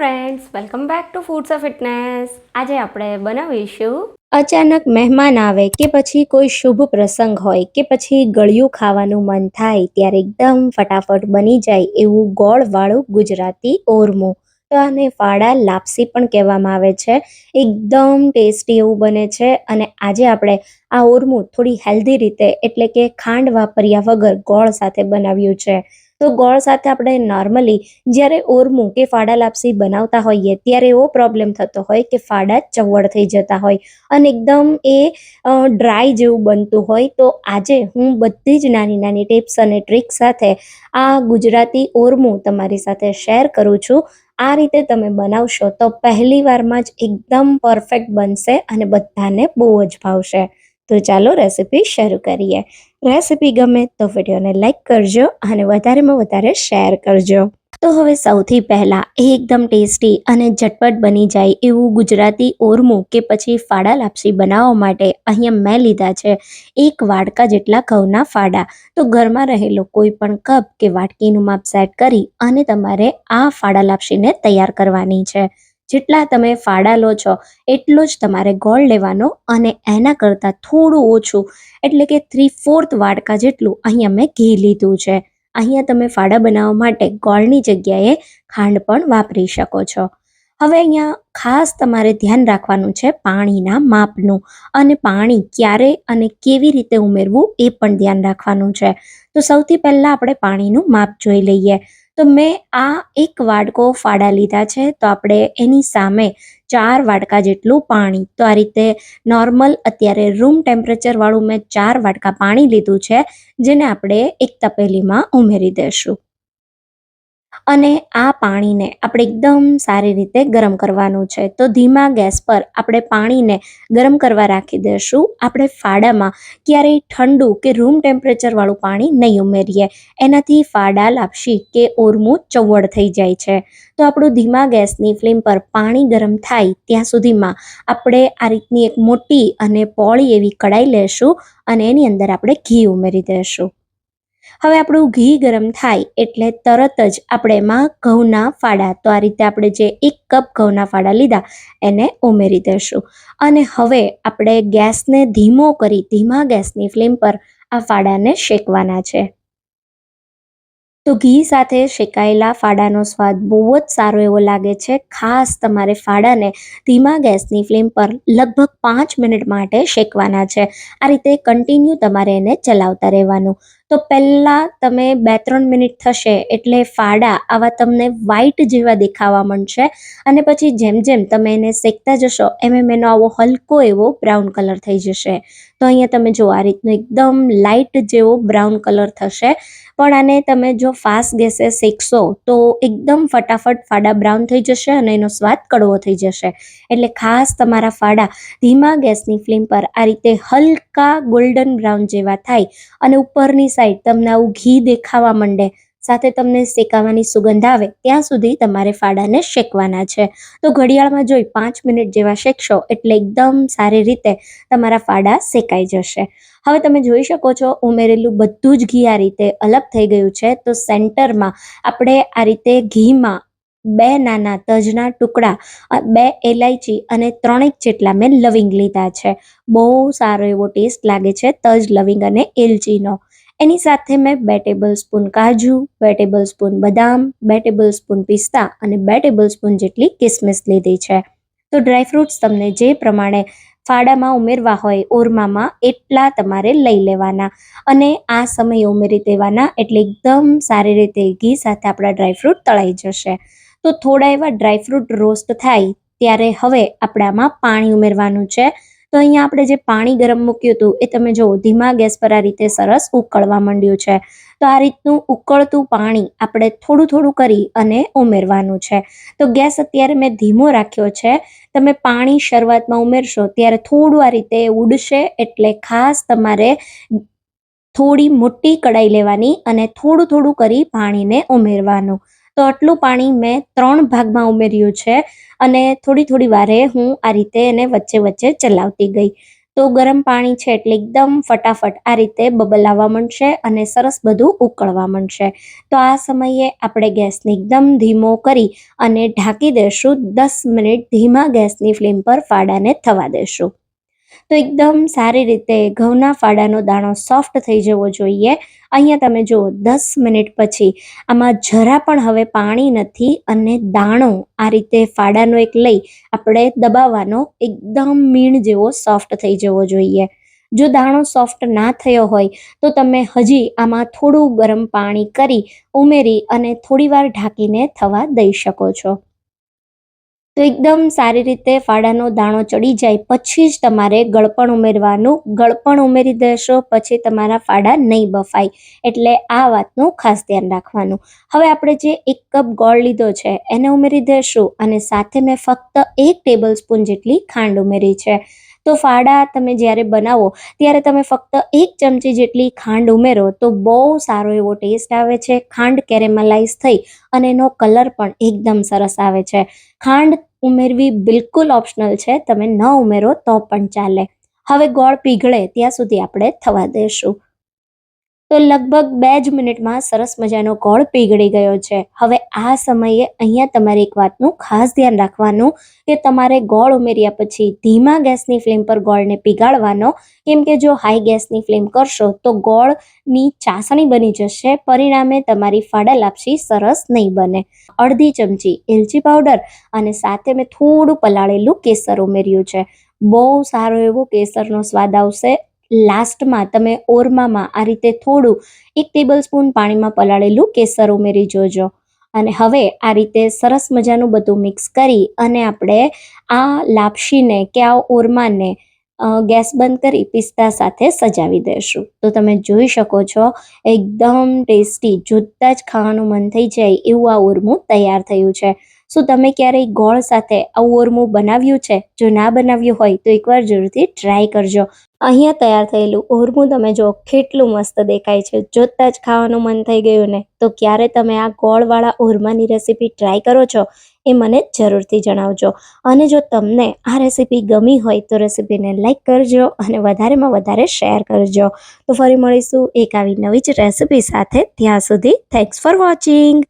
Friends welcome back to foods of fitness આજે આપણે બનાવીશું અચાનક મહેમાન આવે કે પછી કોઈ શુભ પ્રસંગ હોય કે પછી ગળ્યું ખાવાનું મન થાય ત્યારે એકદમ ફટાફટ બની જાય એવું ગોળવાળું ગુજરાતી ઓરમું. તો આને ફાડા લાપસી પણ કહેવામાં આવે છે. એકદમ ટેસ્ટી એવું બને છે અને આજે આપણે આ ઓરમું થોડી હેલ્ધી રીતે એટલે કે ખાંડ વાપર્યા વગર ગોળ સાથે બનાવ્યું છે. તો ગોળ સાથે આપણે નોર્મલી જ્યારે ઓરમું કે ફાડા લાપસી બનાવતા હોઈએ, ત્યારે એવો પ્રોબ્લેમ થતો હોય કે ફાડા ચવડ થઈ જતા હોય અને એકદમ એ ડ્રાય જેવું બનતું હોય, તો આજે હું બધી જ નાની નાની ટિપ્સ અને ટ્રીક સાથે આ ગુજરાતી ઓરમું તમારી સાથે શેર કરું છું. આ રીતે તમે બનાવશો તો પહેલી વારમાં જ એકદમ પરફેક્ટ બનશે અને બધાને બહુ જ ભાવશે. તો ચાલો રેસીપી શરૂ કરીએ. રેસીપી ગમે તો વિડીયોને લાઇક કરજો અને વધારેમાં વધારે શેર કરજો. તો હવે સૌથી પહેલાં એકદમ ટેસ્ટી અને ઝટપટ બની જાય એવું ગુજરાતી ઓરમું કે પછી ફાડા લાપસી બનાવવા માટે અહીંયા મેં લીધા છે. એક વાડકા જેટલા ઘઉંના ફાડા. તો ઘરમાં રહેલો કોઈ પણ કપ કે વાટકીનું માપ સેટ કરી અને તમારે આ ફાડા લાપસીને તૈયાર કરવાની છે. જેટલા તમે ફાડા લો છો, એટલો જ તમારે ગોળ લેવાનો અને એના કરતાં થોડું ઓછું, એટલે કે થ્રી ફોર્થ વાડકા જેટલું અહીંયા મેં ઘી લીધું છે. અહીંયા તમે ફાડા બનાવવા માટે ગોળની જગ્યાએ ખાંડ પણ વાપરી શકો છો. હવે અહીંયા ખાસ તમારે ધ્યાન રાખવાનું છે પાણીના માપનું અને પાણી ક્યારે અને કેવી રીતે ઉમેરવું એ પણ ધ્યાન રાખવાનું છે. તો સૌથી પહેલાં આપણે પાણીનું માપ જોઈ લઈએ. તો મેં આ એક વાડકો ફાડા લીધા છે. તો આપણે એની સામે ચાર વાડકા જેટલું પાણી. તો આ રીતે નોર્મલ અત્યારે રૂમ ટેમ્પરેચરવાળું મેં ચાર વાડકા પાણી લીધું છે, જેને આપણે એક તપેલીમાં ઉમેરી દઈશું અને આ પાણીને આપણે એકદમ સારી રીતે ગરમ કરવાનું છે. તો ધીમા ગેસ પર આપણે પાણીને ગરમ કરવા રાખી દઈશું. આપણે ફાડામાં ક્યારેય ઠંડુ કે રૂમ ટેમ્પરેચરવાળું પાણી નહીં ઉમેરીએ. એનાથી ફાડા લાપસી કે ઓરમું ચવડ થઈ જાય છે. તો આપણું ધીમા ગેસની ફ્લેમ પર પાણી ગરમ થાય ત્યાં સુધીમાં આપણે આ રીતની એક મોટી અને પોળી એવી કડાઈ લેશું અને એની અંદર આપણે ઘી ઉમેરી દઈશું. હવે આપણું ઘી ગરમ થાય એટલે તરત જ આપણે એમાં ઘઉંના ફાડા, તો આ રીતે આપણે જે એક કપ ઘઉંના ફાડા લીધા, એને ઉમેરી દઈશું અને હવે આપણે ગેસને ધીમો કરી, ધીમા ગેસની ફ્લેમ પર આ ફાડાને શેકવાના છે. તો ઘી સાથે શેકાયેલા ફાડાનો સ્વાદ બહુ જ સારો એવો લાગે છે. ખાસ તમારે ફાડાને ધીમા ગેસની ફ્લેમ પર લગભગ પાંચ મિનિટ માટે શેકવાના છે. આ રીતે કન્ટિન્યુ તમારે એને ચલાવતા રહેવાનું. તો પહેલાં તમે બે ત્રણ મિનિટ થશે એટલે ફાડા આવા તમને વ્હાઈટ જેવા દેખાવા માંડશે અને પછી જેમ જેમ તમે એને શેકતા જશો, એમ એમ એનો આવો હલકો એવો બ્રાઉન કલર થઈ જશે. તો અહીંયા તમે જો આ રીતનો એકદમ લાઇટ જેવો બ્રાઉન કલર થશે. પણ આને તમે જો ફાસ્ટ ગેસે શેકશો, તો એકદમ ફટાફટ ફાડા બ્રાઉન થઈ જશે અને એનો સ્વાદ કડવો થઈ જશે. એટલે ખાસ તમારા ફાડા ધીમા ગેસની ફ્લેમ પર આ રીતે હલકા ગોલ્ડન બ્રાઉન જેવા થાય અને ઉપરની સાઈડ તમને આવું ઘી દેખાવા માંડે, સાથે તમને શેકાવાની સુગંધ આવે, ત્યાં સુધી તમારે ફાડાને શેકવાના છે. તો ઘડિયાળમાં જોઈ પાંચ મિનિટ જેવા શેકશો એટલે એકદમ સારી રીતે તમારા ફાડા શેકાઈ જશે. હવે તમે જોઈ શકો છો ઉમેરેલું બધું જ ઘી આ રીતે અલગ થઈ ગયું છે. તો સેન્ટરમાં આપણે આ રીતે ઘીમાં બે નાના તજના ટુકડા, બે એલાયચી અને ત્રણેક જેટલા મેં લવિંગ લીધા છે. બહુ સારો એવો ટેસ્ટ લાગે છે તજ, લવિંગ અને એલચીનો. એની સાથે મેં બે ટેબલ સ્પૂન કાજુ, બે ટેબલ સ્પૂન બદામ, બે ટેબલ સ્પૂન પિસ્તા અને બે ટેબલ સ્પૂન જેટલી કિસમિસ લીધી છે. તો ડ્રાયફ્રૂટ્સ તમને જે પ્રમાણે ફાડામાં ઉમેરવા હોય, ઓરમામાં એટલા તમારે લઈ લેવાના. અને આ સમયે ઉમેરી દેવાના એટલે એકદમ સારી રીતે ઘી સાથે આપણા ડ્રાયફ્રૂટ તળાઈ જશે. તો થોડા એવા ડ્રાયફ્રૂટ રોસ્ટ થાય, ત્યારે હવે આપણે આમાં પાણી ઉમેરવાનું છે. તો અહીંયા આપણે જે પાણી ગરમ મૂક્યું હતું, એ તમે જુઓ, ધીમા ગેસ પર આ રીતે સરસ ઉકળવા માંડ્યું છે. તો આ રીતનું ઉકળતું પાણી આપણે થોડું થોડું કરી અને ઉમેરવાનું છે. તો ગેસ અત્યારે મેં ધીમો રાખ્યો છે. તમે પાણી શરૂઆતમાં ઉમેરશો, ત્યારે થોડું આ રીતે ઉડશે એટલે ખાસ તમારે થોડી મોટી કડાઈ લેવાની અને થોડું થોડું કરી પાણીને ઉમેરવાનું. તો આટલું પાણી મેં ત્રણ ભાગમાં ઉમેર્યું છે અને થોડી થોડી વારે હું આ રીતે એને વચ્ચે વચ્ચે ચલાવતી ગઈ. તો ગરમ પાણી છે એટલે એકદમ ફટાફટ આ રીતે બબલ આવવા માંડશે અને સરસ બધું ઉકળવા માંડશે. તો આ સમયે આપણે ગેસને એકદમ ધીમો કરી અને ઢાંકી દેશું. દસ મિનિટ ધીમા ગેસની ફ્લેમ પર ફાડાને થવા દેશું. તો એકદમ સારી રીતે ઘઉંના ફાડાનો દાણો સોફ્ટ થઈ જવો જોઈએ. અહીંયા તમે જુઓ, દસ મિનિટ પછી આમાં જરા પણ હવે પાણી નથી અને દાણો આ રીતે ફાડાનો એક લઈ આપણે દબાવવાનો એકદમ મીણ જેવો સોફ્ટ થઈ જવો જોઈએ. જો દાણો સોફ્ટ ના થયો હોય તો તમે હજી આમાં થોડું ગરમ પાણી કરી ઉમેરી અને થોડીવાર ઢાંકીને થવા દઈ શકો છો. તો એકદમ સારી રીતે ફાડાનો દાણો ચડી જાય. પછી જ તમારે ગળપણ ઉમેરવાનું. ગળપણ ઉમેરી દેશો, પછી તમારા ફાડા નહીં બફાય. એટલે આ વાતનું ખાસ ધ્યાન રાખવાનું. હવે આપણે જે એક કપ ગોળ લીધો છે, એને ઉમેરી દેશું અને સાથે મેં ફક્ત એક ટેબલ સ્પૂન જેટલી ખાંડ ઉમેરી છે. તો ફાડા તમે જ્યારે બનાવો, ત્યારે તમે ફક્ત એક ચમચી જેટલી ખાંડ ઉમેરો તો બહુ સારો એવો ટેસ્ટ આવે છે. ખાંડ કેરેમલાઇઝ થઈ અને એનો કલર પણ એકદમ સરસ આવે છે. ખાંડ ઉમેરવી બિલકુલ ઓપ્શનલ છે. તમે ન ઉમેરો તો પણ ચાલે. હવે ગોળ પીગળે, ત્યાં સુધી આપણે થવા દેશું. તો લગભગ બે જ મિનિટમાં સરસ મજાનો ગોળ પીગળી ગયો છે. હવે આ સમયે અહીંયા તમારે એક વાતનું ખાસ ધ્યાન રાખવાનું કે તમારે ગોળ ઉમેર્યા પછી ધીમા ગેસની ફ્લેમ પર ગોળને પીગાળવાનો, કેમ કે જો હાઈ ગેસની ફ્લેમ કરશો તો ગોળની ચાસણી બની જશે, પરિણામે તમારી ફાડા લાપસી સરસ નહીં બને. અડધી ચમચી એલચી પાવડર અને સાથે મેં થોડું પલાળેલું કેસર ઉમેર્યું છે. બહુ સારો એવો કેસરનો સ્વાદ આવશે લાસ્ટમાં તમે ઓરમામાં આ રીતે થોડું એક ટેબલ સ્પૂન પાણીમાં પલાળેલું કેસર ઉમેરી જોજો. અને હવે આ રીતે સરસ મજાનું બધું મિક્સ કરી અને આપણે આ લાપશીને કે આ ઓરમાને ગેસ બંધ કરી પિસ્તા સાથે સજાવી દઈશું તો તમે જોઈ શકો છો, એકદમ ટેસ્ટી, જોતાં જ ખાવાનું મન થઈ જાય એવું આ ઓરમું તૈયાર થયું છે. શું તમે ક્યારેય ગોળ સાથે આવું ઓરમું બનાવ્યું છે? જો ના બનાવ્યું હોય તો એકવાર જરૂરથી ટ્રાય કરજો. અહીંયા તૈયાર થયેલું ઓરમું તમે જો કેટલું મસ્ત દેખાય છે. જોતાં જ ખાવાનું મન થઈ ગયું ને. તો ક્યારે તમે આ ગોળવાળા ઓરમાની રેસીપી ટ્રાય કરો છો એ મને જરૂરથી જણાવજો. અને જો તમને આ રેસીપી ગમી હોય તો રેસીપીને લાઈક કરજો અને વધારેમાં વધારે શેર કરજો. તો ફરી મળીશું એક આવી નવી જ રેસીપી સાથે. ત્યાં સુધી થેન્ક્સ ફોર વોચિંગ